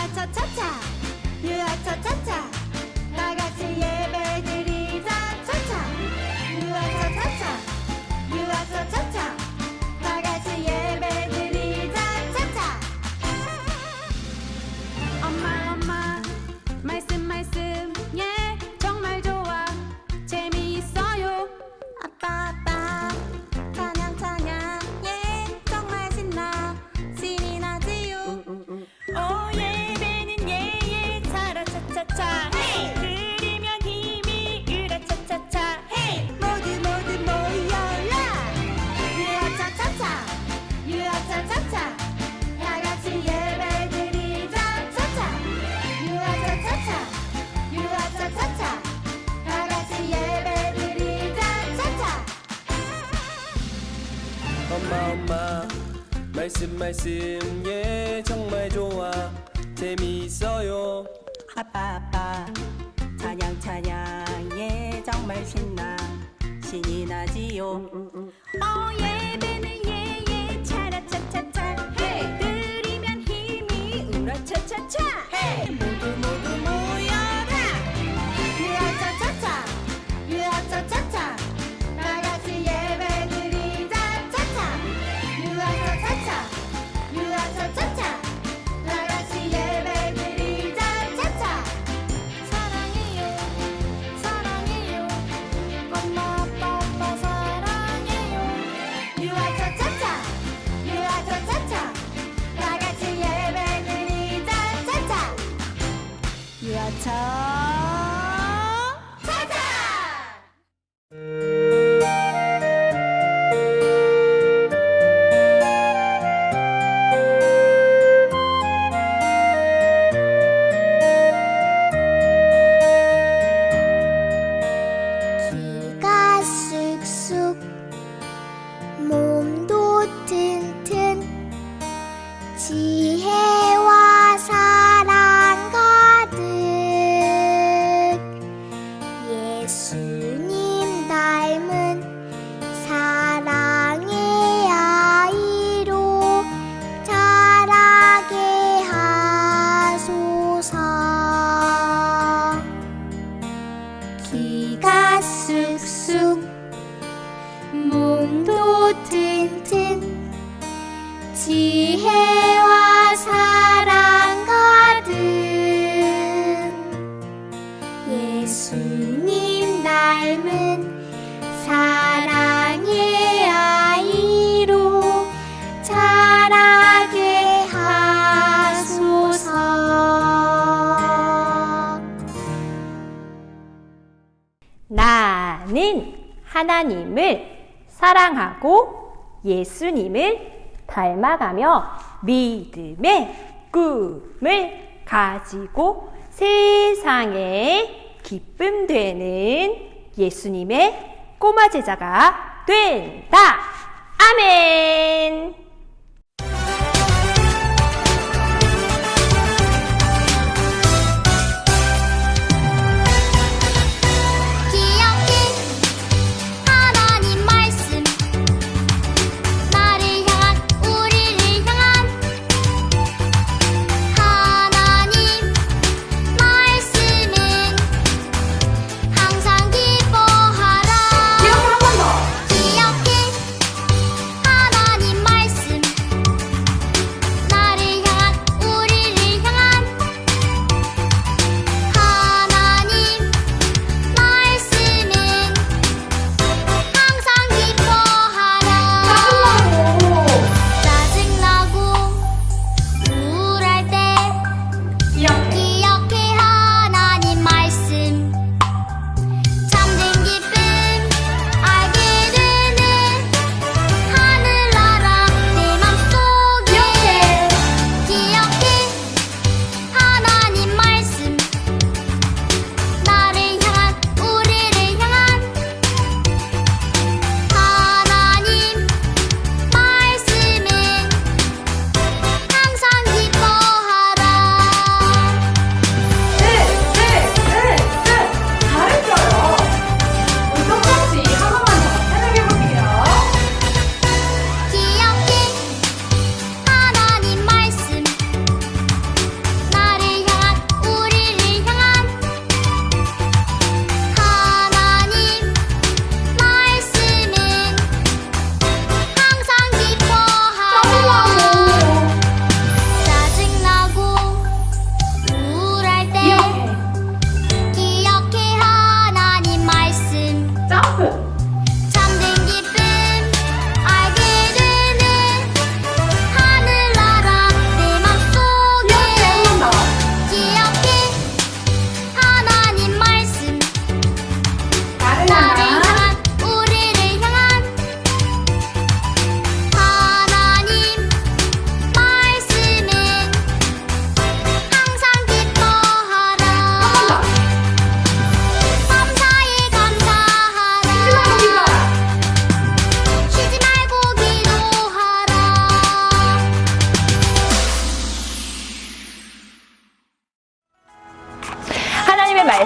유아차차차 유아차차차 웃음. 예 정말 좋아. 재미있어요. 아빠 아빠 찬양 찬양 예 정말 신나. 신이 나지요. 어 예배는 예예. 차라차차차. 해. 드리면 힘이 우라차차차. 해. 삶은 사랑의 아이로 자라게 하소서. 나는 하나님을 사랑하고 예수님을 닮아가며 믿음의 꿈을 가지고 세상에 기쁨 되는 예수님의 꼬마 제자가 된다. 아멘.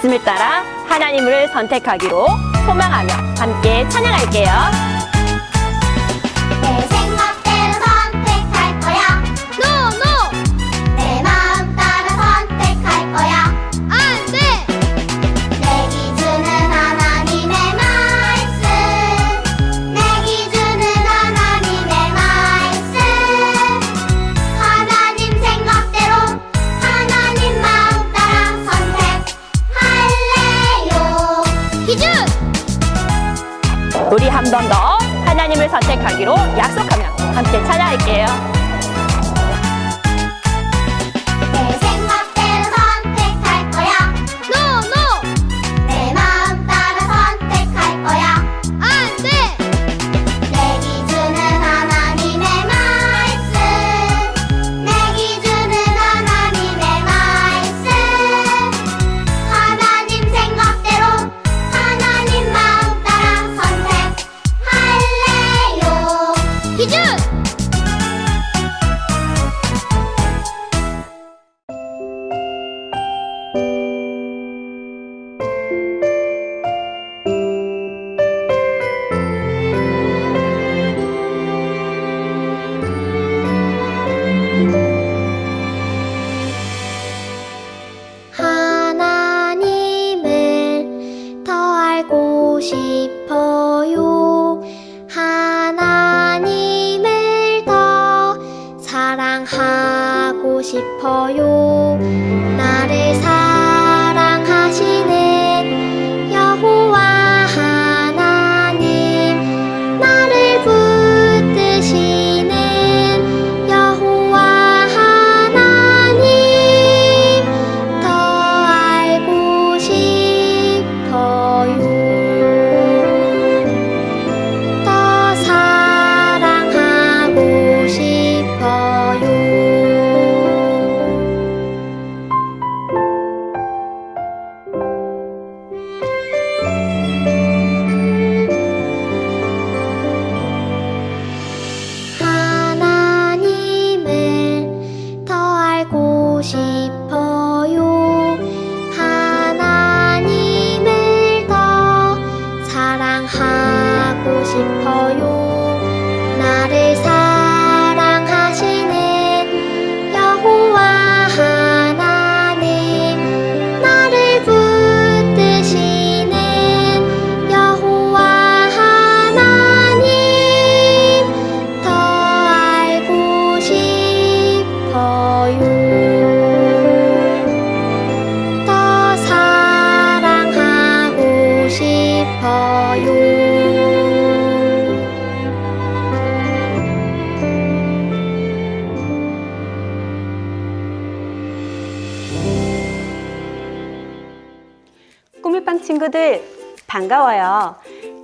말씀을 따라 하나님을 선택하기로 소망하며 함께 찬양할게요. 사랑하고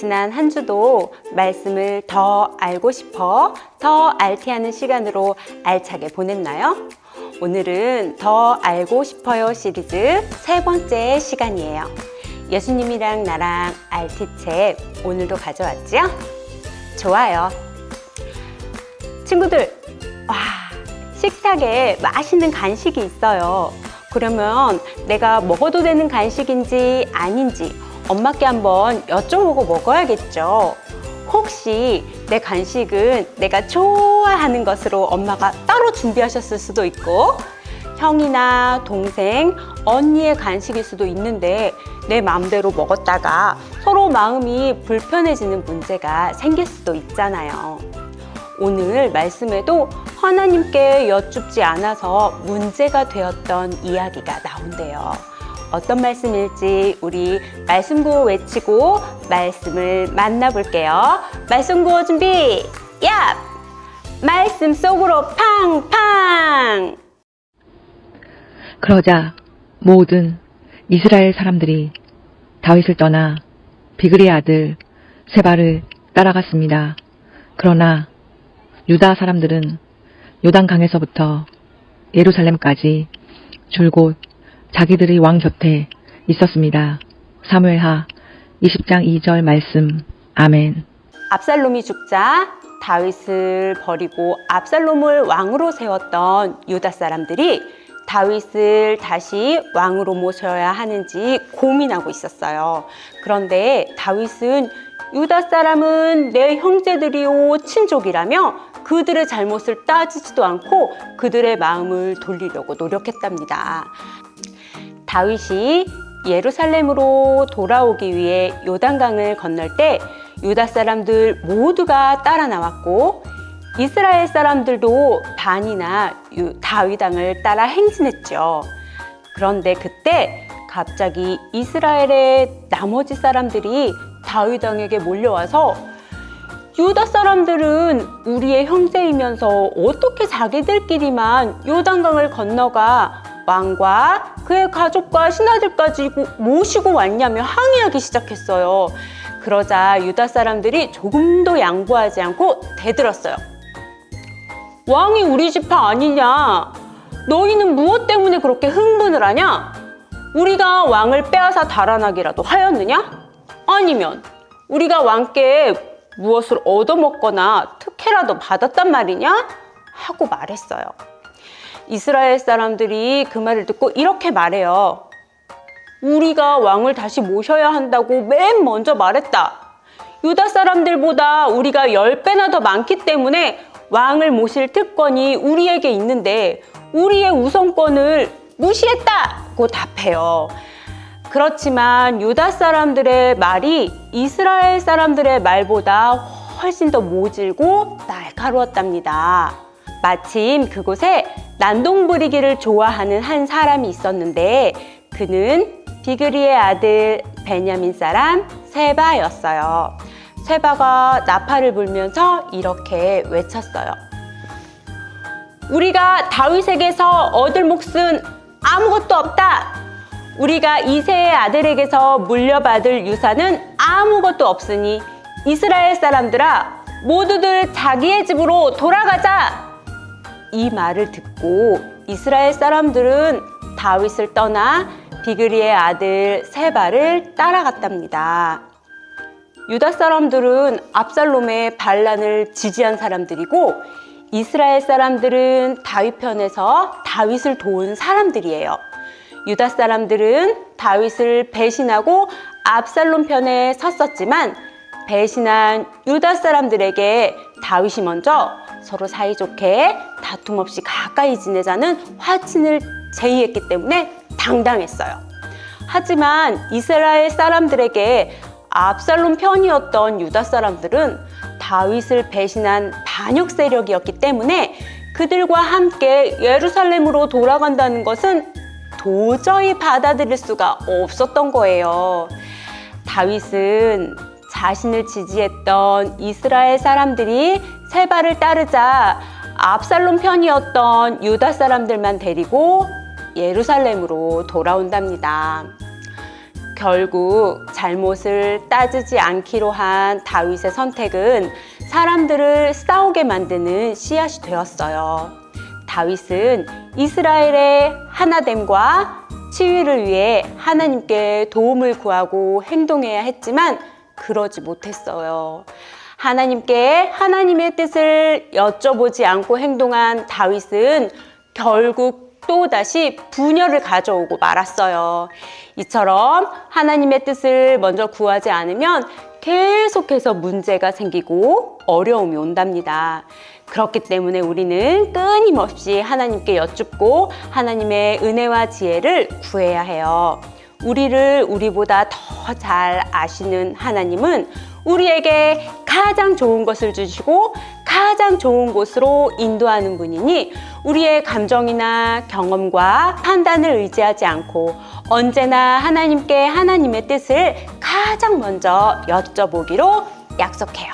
지난 한 주도 말씀을 더 알고 싶어 더 알티하는 시간으로 알차게 보냈나요? 오늘은 더 알고 싶어요 시리즈 세 번째 시간이에요. 예수님이랑 나랑 알티책 오늘도 가져왔지요? 좋아요. 친구들, 와, 식탁에 맛있는 간식이 있어요. 그러면 내가 먹어도 되는 간식인지 아닌지 엄마께 한번 여쭤보고 먹어야겠죠. 혹시 내 간식은 내가 좋아하는 것으로 엄마가 따로 준비하셨을 수도 있고, 형이나 동생, 언니의 간식일 수도 있는데 내 마음대로 먹었다가 서로 마음이 불편해지는 문제가 생길 수도 있잖아요. 오늘 말씀에도 하나님께 여쭙지 않아서 문제가 되었던 이야기가 나온대요. 어떤 말씀일지 우리 말씀 구호 외치고 말씀을 만나볼게요. 말씀 구호 준비, 야! 말씀 속으로 팡팡! 그러자 모든 이스라엘 사람들이 다윗을 떠나 비그리의 아들 세바를 따라갔습니다. 그러나 유다 사람들은 요단강에서부터 예루살렘까지 줄곧 자기들의 왕 곁에 있었습니다. 사무엘하 20장 2절 말씀. 아멘. 압살롬이 죽자 다윗을 버리고 압살롬을 왕으로 세웠던 유다 사람들이 다윗을 다시 왕으로 모셔야 하는지 고민하고 있었어요. 그런데 다윗은 유다 사람은 내 형제들이요 친족이라며 그들의 잘못을 따지지도 않고 그들의 마음을 돌리려고 노력했답니다. 다윗이 예루살렘으로 돌아오기 위해 요단강을 건널 때 유다 사람들 모두가 따라 나왔고 이스라엘 사람들도 반이나 유- 다윗왕을 따라 행진했죠. 그런데 그때 갑자기 이스라엘의 나머지 사람들이 다윗왕에게 몰려와서 유다 사람들은 우리의 형제이면서 어떻게 자기들끼리만 요단강을 건너가 왕과 그의 가족과 신하들까지 모시고 왔냐며 항의하기 시작했어요. 그러자 유다 사람들이 조금도 양보하지 않고 대들었어요. 왕이 우리 지파 아니냐? 너희는 무엇 때문에 그렇게 흥분을 하냐? 우리가 왕을 빼앗아 달아나기라도 하였느냐? 아니면 우리가 왕께 무엇을 얻어먹거나 특혜라도 받았단 말이냐? 하고 말했어요. 이스라엘 사람들이 그 말을 듣고 이렇게 말해요. 우리가 왕을 다시 모셔야 한다고 맨 먼저 말했다. 유다 사람들보다 우리가 10배나 더 많기 때문에 왕을 모실 특권이 우리에게 있는데 우리의 우선권을 무시했다고 답해요. 그렇지만 유다 사람들의 말이 이스라엘 사람들의 말보다 훨씬 더 모질고 날카로웠답니다. 마침 그곳에 난동 부리기를 좋아하는 한 사람이 있었는데 그는 비그리의 아들 베냐민 사람 세바였어요. 세바가 나팔을 불면서 이렇게 외쳤어요. 우리가 다윗에게서 얻을 몫은 아무것도 없다. 우리가 이세의 아들에게서 물려받을 유산은 아무것도 없으니 이스라엘 사람들아 모두들 자기의 집으로 돌아가자. 이 말을 듣고 이스라엘 사람들은 다윗을 떠나 비그리의 아들 세바를 따라갔답니다. 유다 사람들은 압살롬의 반란을 지지한 사람들이고 이스라엘 사람들은 다윗 편에서 다윗을 도운 사람들이에요. 유다 사람들은 다윗을 배신하고 압살롬 편에 섰었지만 배신한 유다 사람들에게 다윗이 먼저 서로 사이좋게 다툼 없이 가까이 지내자는 화친을 제의했기 때문에 당당했어요. 하지만 이스라엘 사람들에게 압살롬 편이었던 유다 사람들은 다윗을 배신한 반역 세력이었기 때문에 그들과 함께 예루살렘으로 돌아간다는 것은 도저히 받아들일 수가 없었던 거예요. 다윗은 자신을 지지했던 이스라엘 사람들이 세바를 따르자 압살롬 편이었던 유다 사람들만 데리고 예루살렘으로 돌아온답니다. 결국 잘못을 따지지 않기로 한 다윗의 선택은 사람들을 싸우게 만드는 씨앗이 되었어요. 다윗은 이스라엘의 하나됨과 치유를 위해 하나님께 도움을 구하고 행동해야 했지만 그러지 못했어요. 하나님께 하나님의 뜻을 여쭤보지 않고 행동한 다윗은 결국 또다시 분열을 가져오고 말았어요. 이처럼 하나님의 뜻을 먼저 구하지 않으면 계속해서 문제가 생기고 어려움이 온답니다. 그렇기 때문에 우리는 끊임없이 하나님께 여쭙고 하나님의 은혜와 지혜를 구해야 해요. 우리를 우리보다 더 잘 아시는 하나님은 우리에게 가장 좋은 것을 주시고 가장 좋은 곳으로 인도하는 분이니 우리의 감정이나 경험과 판단을 의지하지 않고 언제나 하나님께 하나님의 뜻을 가장 먼저 여쭤보기로 약속해요.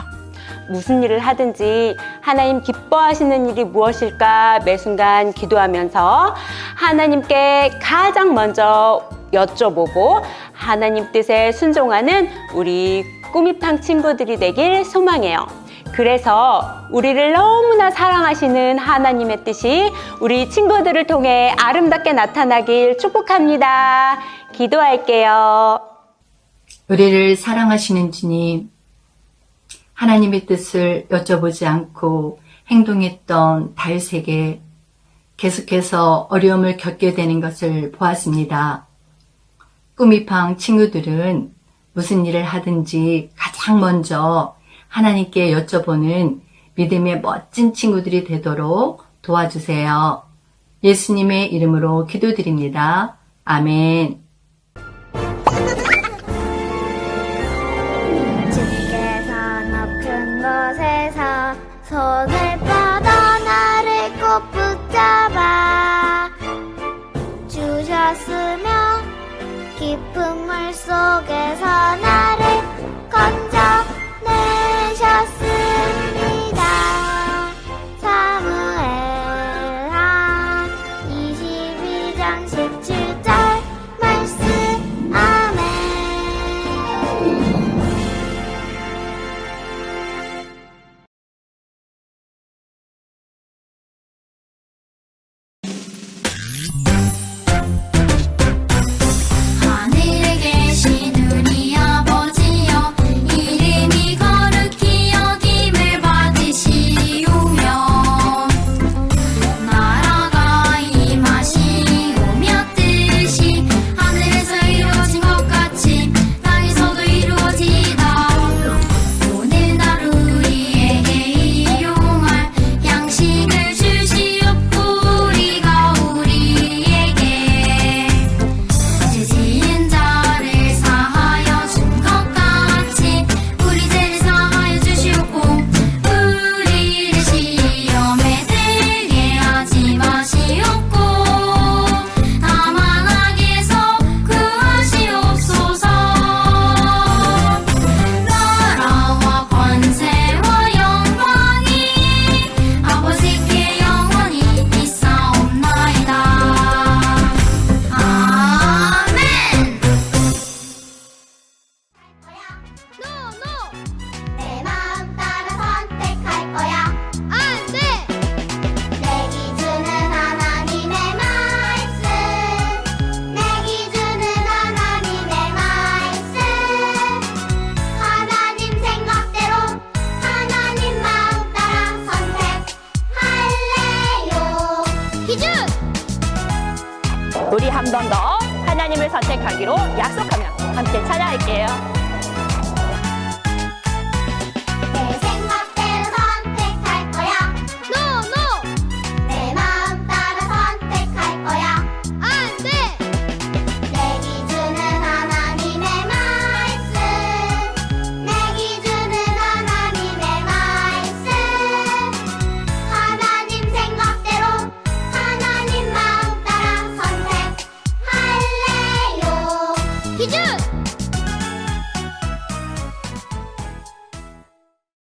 무슨 일을 하든지 하나님 기뻐하시는 일이 무엇일까 매 순간 기도하면서 하나님께 가장 먼저 여쭤보고 하나님 뜻에 순종하는 우리 꾸미팡 친구들이 되길 소망해요. 그래서 우리를 너무나 사랑하시는 하나님의 뜻이 우리 친구들을 통해 아름답게 나타나길 축복합니다. 기도할게요. 우리를 사랑하시는 주님, 하나님의 뜻을 여쭤보지 않고 행동했던 달세계 계속해서 어려움을 겪게 되는 것을 보았습니다. 꾸미팡 친구들은 무슨 일을 하든지 가장 먼저 하나님께 여쭤보는 믿음의 멋진 친구들이 되도록 도와주세요. 예수님의 이름으로 기도드립니다. 아멘. 주께서 높은 곳에서 손을 속에서 나를 가기로 약속하며 함께 찾아올게요.